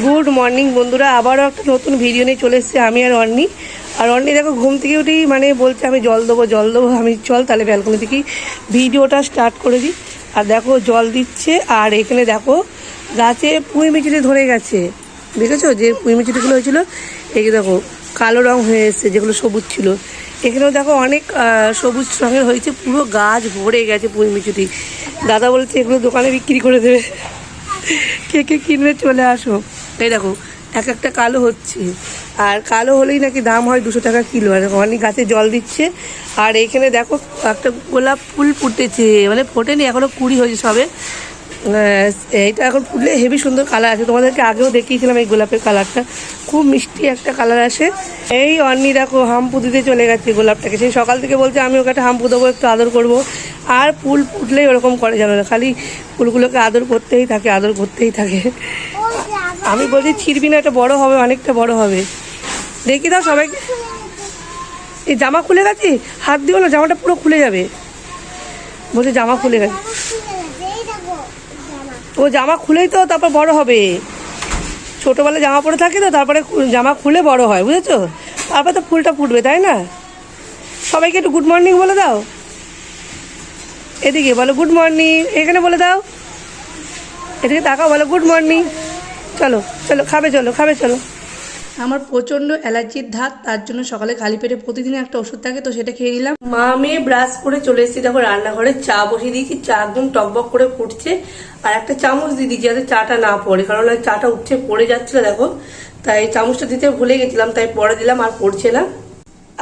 Good morning বন্ধুরা। আবারও একটা নতুন ভিডিও নিয়ে চলে এসেছি আমি আর অন্নি আর অন্নি দেখো, ঘুম থেকে উঠেই মানে বলছে, আমি জল দেবো জল দেবো, আমি চল তাহলে ব্যালকনি থেকেই ভিডিওটা স্টার্ট করে দিই। আর দেখো, জল দিচ্ছে। আর এখানে দেখো, গাছে পুঁই মিচুরি ধরে গেছে। দেখেছ? যে পুঁই মিচুরিগুলো হয়েছিল, এই দেখো, কালো রং হয়ে এসছে, যেগুলো সবুজ ছিল। এখানেও দেখো অনেক সবুজ রঙের হয়েছে, পুরো গাছ ভরে গেছে পুঁই মিচুরি দাদা বলছে, এগুলো দোকানে বিক্রি করে দেবে। কে কে কিনবে চলে আসো। এই দেখো, এক একটা কালো হচ্ছে। আর কালো হলেই নাকি দাম হয় দুশো টাকা কিলো। আর অনেক গাছে জল দিচ্ছে। আর এখানে দেখো, একটা গোলাপ ফুল ফুটেছে। মানে ফোটেনি এখনও কুড়ি হয়েছে সবে। এইটা এখন ফুটলে হেভি সুন্দর কালার আছে। তোমাদেরকে আগেও দেখিয়েছিলাম এই গোলাপের কালারটা। খুব মিষ্টি একটা কালার আসে। এই অন্নি দেখো, হাম্পু দিতে চলে গেছে গোলাপটাকে। সেই সকাল থেকে বলছে, আমি ওকে একটা হাম্পু দেবো, একটু আদর করব। আর ফুল ফুটলেই ওরকম করে জানো না, খালি ফুলগুলোকে আদর করতেই থাকে, আদর করতেই থাকে। আমি বলছি ছিড়বি না, এটা বড় হবে, অনেকটা বড় হবে। দেখি দাও সবাই। এই জামা খুলে গেছে? হাত দিও না, জামাটা পুরো খুলে যাবে। বলছে জামা খুলে গেছে। ও জামা খুলেই তো তারপর বড় হবে। ছোটোবেলায় জামা পরে থাকে তো, তারপরে জামা খুলে বড় হয়, বুঝেছ? তারপর তো ফুলটা ফুটবে, তাই না? সবাইকে একটু গুড মর্নিং বলে দাও। এদিকে বলো গুড মর্নিং এখানে বলে দাও। এদিকে তাকাও, বলো গুড মর্নিং চলো চলো খাবে চলো খাবে চলো। আমার প্রচণ্ড অ্যালার্জির ধাত তার জন্য সকালে খালি পেটে প্রতিদিন একটা ওষুধ থাকে তো সেটা খেয়ে নিলাম। মা মেয়ে ব্রাশ করে চলে এসেছি দেখো রান্নাঘরে চা বসিয়ে দিয়েছি চা একদম টকবক করে ফুটছে আর একটা চামচ দিয়ে দিয়েছি যাতে চাটা না পড়ে কারণ চাটা উঠছে পড়ে যাচ্ছিল দেখো। তাই চামচটা দিতে ভুলে গেছিলাম তাই পরে দিলাম আর পড়ছে না।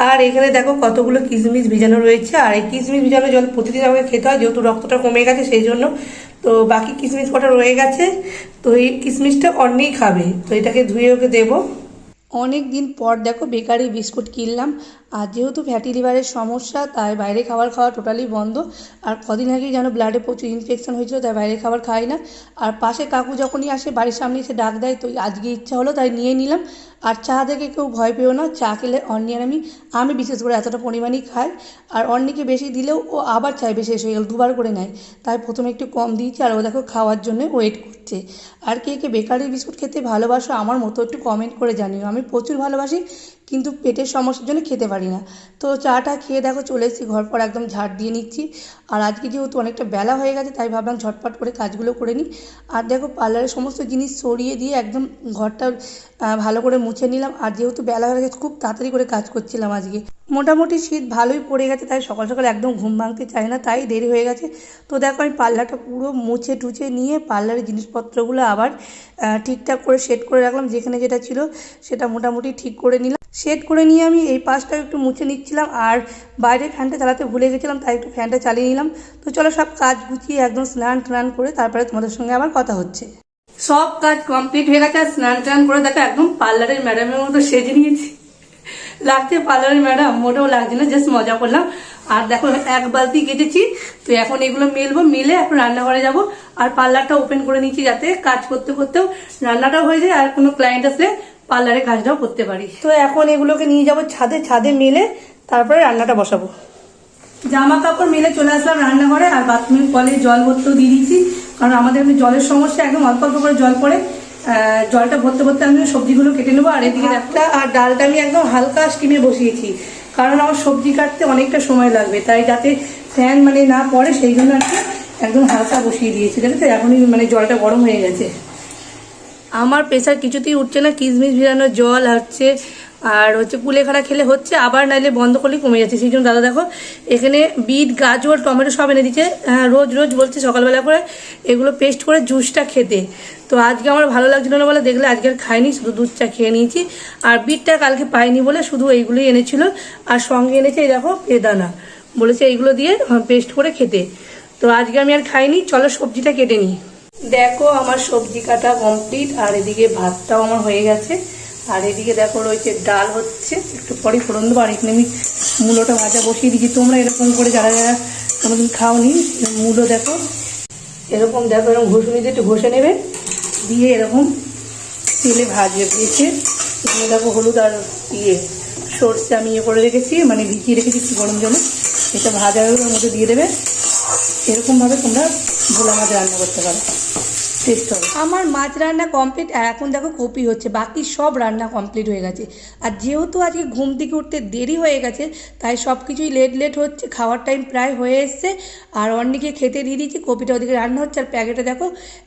আর এখানে দেখো কতগুলো কিশমিশ ভিজানো রয়েছে আর এই কিশমিশ ভিজানো জল প্রতিদিন আমাকে খেতে হয় যেহেতু রক্তটা কমে গেছে সেই জন্য তো বাকি কিশমিশ কটা রয়ে গেছে, তো এই কিশমিশটা অন্যই খাবে, তো এটাকে ধুয়ে ওকে দেবো। অনেক দিন পর দেখো বেকারি বিস্কুট কিনলাম আর যেহেতু ফ্যাটি লিভারের সমস্যা, তাই বাইরে খাবার খাওয়া টোটালি বন্ধ। আর কদিন আগেই যেন ব্লাডে প্রচুর ইনফেকশন হয়েছিল, তাই বাইরে খাবার খাই না। আর পাশে কাকু যখনই আসে, বাড়ির সামনে এসে ডাক দেয়, তো আজকে ইচ্ছা হলো, তাই নিয়ে নিলাম। আর চা দেখে কেউ ভয় পেও না, চা খেলে অন্নি আর আমি আমি বিশেষ করে এতটা পরিমাণেই খাই। আর অন্নিকে বেশি দিলেও ও আবার চাইবে শেষ হয়ে গেল, দুবার করে নেয়। তাই প্রথমে একটু কম দিয়েছি, আর ও দেখো খাওয়ার জন্য ওয়েট করছে। আর কে কে বেকারি বিস্কুট খেতে ভালোবাসো, আমার মতো একটু কমেন্ট করে জানিও। আমি প্রচুর ভালোবাসি কিন্তু পেটের সমস্যার জন্য খেতে পারি না। তো চাটা খেয়ে দেখো চলে এসেছি, ঘর পর একদম ঝাড় দিয়ে নিচ্ছি। আর আজকে যেহেতু অনেকটা বেলা হয়ে গেছে, তাই ভাবলাম ঝটপট করে কাজগুলো করে নিই। আর দেখো পার্লারের সমস্ত জিনিস সরিয়ে দিয়ে একদম ঘরটা ভালো করে মুছে নিলাম। আর যেহেতু বেলা হয়ে গেছে, খুব তাড়াতাড়ি করে কাজ করছিলাম আজকে। মোটামুটি শীত ভালোই পড়ে গেছে, তাই সকাল সকাল একদম ঘুম ভাঙতে চায় না, তাই দেরি হয়ে গেছে। তো দেখো আমি পার্লারটা পুরো মুছে টুছে নিয়ে পার্লারের জিনিসপত্রগুলো আবার ঠিকঠাক করে সেট করে রাখলাম, যেখানে যেটা ছিল সেটা মোটামুটি ঠিক করে নিলাম। সেট করে নিয়ে আমি এই পাশটা একটু মুছে নিচ্ছিলাম আর বাইরে ফ্যানটা চালাতে ভুলে গেছিলাম, তাই একটু ফ্যানটা চালিয়ে নিলাম। তো চলো সব কাজ গুছিয়ে একদম স্নান টান করে তারপরে তোমাদের সঙ্গে আবার কথা হচ্ছে। সব কাজ কমপ্লিট হয়ে গেছে, আর স্নান টান করে দেখো একদম পার্লারের ম্যাডামের মতো সেজে নিয়েছি। লাগছে পার্লারের ম্যাডাম, মোটেও লাগছে না জাস্ট মজা করলাম। আর দেখো এক বালতি কেটেছি, তো এখন এগুলো মেলবো, মেলে এখন রান্নাঘরে যাব। আর পার্লারটা ওপেন করে নিচ্ছি যাতে কাজ করতে করতেও রান্নাটাও হয়ে যায়, আর কোনো ক্লায়েন্ট আসলে পার্লারে কাজটাও করতে পারি। তো এখন এগুলোকে নিয়ে যাব ছাদে ছাদে মেলে তারপরে রান্নাটা বসাবো। জামা কাপড় মেলে চলে আসলাম রান্নাঘরে আর বাথরুমের কলে জল ভরতেও দিয়ে দিয়েছি কারণ আমাদের এমনি জলের সমস্যা একদম অল্প অল্প করে জল পড়ে। জলটা ভরতে ভরতে আমি সবজিগুলো কেটে নেব আর এদিকে একটা আর ডালটা আমি একদম হালকা স্টিমে বসিয়েছি কারণ আমার সবজি কাটতে অনেকটা সময় লাগবে তাই যাতে ফ্যান মানে না পড়ে সেই জন্য আর কি একদম হালকা বসিয়ে দিয়েছি দেখেছ এখনই মানে জলটা গরম হয়ে গেছে। আমার প্রেশার কিছুতেই উঠছে না কিশমিশ ভিজানো জল হচ্ছে আর হচ্ছে কুলেখাড়া খেলে হচ্ছে আবার নাইলে বন্ধ করলে কমে যাচ্ছে। সেই জন্য দাদা দেখো এখানে বিট গাজর টমেটো সব এনে দিচ্ছে। হ্যাঁ, রোজ রোজ বলছে সকালবেলা করে এগুলো পেস্ট করে জুসটা খেতে। তো আজকে আমার ভালো লাগছিল না বলে দেখলে আজকে আর খাইনি শুধু দুধ চা খেয়ে নিয়েছি। আর বিটটা কালকে পাইনি বলে শুধু এইগুলোই এনেছিল। আর সঙ্গে এনেছে এই দেখো বেদানা। বলেছে এইগুলো দিয়ে পেস্ট করে খেতে। তো আজকে আমি আর খাইনি চলো সবজিটা কেটে নিই। দেখো আমার সবজি কাটা কমপ্লিট আর এদিকে ভাতটাও আমার হয়ে গেছে। আর এদিকে দেখো রয়েছে ডাল হচ্ছে। একটু পরে ফোড়ন দেবো, আর এখানে আমি মূলোটা ভাজা বসিয়ে দিচ্ছি তোমরা এরকম করে যারা যারা কোনোদিন খাওনি মূলো দেখো। এরকম দেখো, এরকম ঘষুনি দিয়ে একটু ঘষে নেবে। দিয়ে এরকম তেলে ভাজবে। দিয়েছে এখানে দেখো হলুদ আর ইয়ে সর্ষে আমি ইয়ে করে রেখেছি মানে ভিজিয়ে রেখেছি গরম জলে। এটা ভাজা হয়ে ওর মধ্যে দিয়ে দেবে। এরকমভাবে তোমরা ভোলা মাছ রান্না করতে পারো। আমার মাছ রান্না কমপ্লিট আর এখন দেখো কপি হচ্ছে, বাকি সব রান্না কমপ্লিট হয়ে গেছে। আর যেহেতু আজকে ঘুম থেকে উঠতে দেরি হয়ে গেছে, তাই সব কিছুই লেট লেট হচ্ছে, খাওয়ার টাইম প্রায় হয়ে এসছে। আর অন্যকে খেতে দিয়ে দিয়েছি, কপিটা ওদিকে রান্না হচ্ছে, আর প্যাকেটে দেখো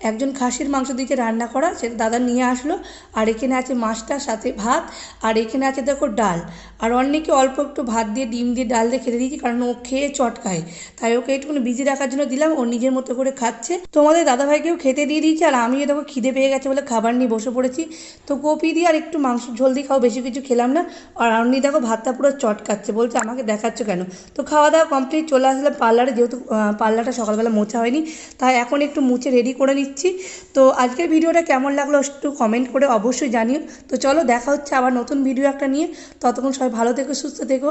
একজন খাসির মাংস দিয়েছে রান্না করা সেটা দাদা নিয়ে আসলো। আর এখানে আছে মাছটার সাথে ভাত, আর এখানে আছে দেখো ডাল। আর অন্যকে অল্প একটু ভাত দিয়ে, ডিম দিয়ে, ডাল দিয়ে খেতে দিয়েছি, কারণ ও খেয়ে চটকায়। তাই ওকে একটুখানি বিজি রাখার জন্য দিলাম, ও নিজের মতো করে খাচ্ছে। তোমাদের দাদাভাইকেও খেতে দিয়ে দিয়েছি আর আমিও দেখো খিদে পেয়ে গেছে বলে খাবার নিয়ে বসে পড়েছি। তো কপি দিয়ে আর একটু মাংস ঝোল দিয়ে খাও বেশি কিছু খেলাম না। আর অন্য দেখো ভাতটা পুরো চটকাচ্ছে, বলছে আমাকে দেখাচ্ছ কেন? তো খাওয়া দাওয়া কমপ্লিট চলে আসলাম পার্লারে, যেহেতু পার্লারটা সকালবেলা মোছা হয়নি, তাই এখন একটু মুছে রেডি করে নিচ্ছি। তো আজকের ভিডিওটা কেমন লাগল একটু কমেন্ট করে অবশ্যই জানিও। তো চলো দেখা হচ্ছে আবার নতুন ভিডিও একটা নিয়ে। ততক্ষণ সবাই ভালো থেকো, সুস্থ থেকো।